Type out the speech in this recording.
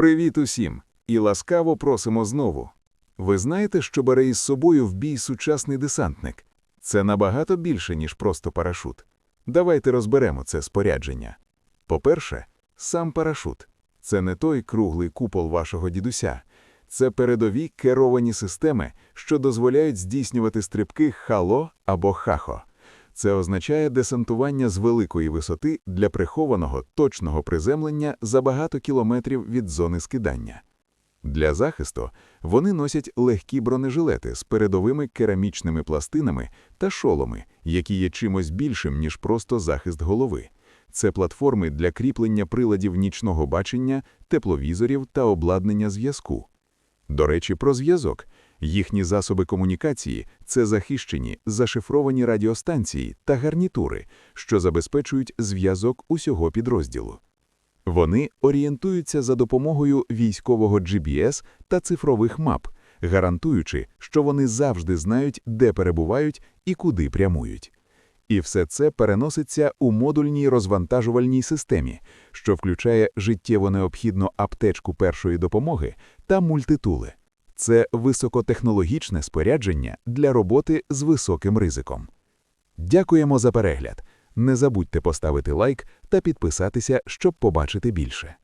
Привіт усім! І ласкаво просимо знову. Ви знаєте, що бере із собою в бій сучасний десантник? Це набагато більше, ніж просто парашут. Давайте розберемо це спорядження. По-перше, сам парашут. Це не той круглий купол вашого дідуся. Це передові керовані системи, що дозволяють здійснювати стрибки хало або хахо. Це означає десантування з великої висоти для прихованого точного приземлення за багато кілометрів від зони скидання. Для захисту вони носять легкі бронежилети з передовими керамічними пластинами та шоломи, які є чимось більшим, ніж просто захист голови. Це платформи для кріплення приладів нічного бачення, тепловізорів та обладнання зв'язку. До речі, про зв'язок. Їхні засоби комунікації – це захищені, зашифровані радіостанції та гарнітури, що забезпечують зв'язок усього підрозділу. Вони орієнтуються за допомогою військового GPS та цифрових мап, гарантуючи, що вони завжди знають, де перебувають і куди прямують. І все це переноситься у модульній розвантажувальній системі, що включає життєво необхідну аптечку першої допомоги та мультитули. Це високотехнологічне спорядження для роботи з високим ризиком. Дякуємо за перегляд. Не забудьте поставити лайк та підписатися, щоб побачити більше.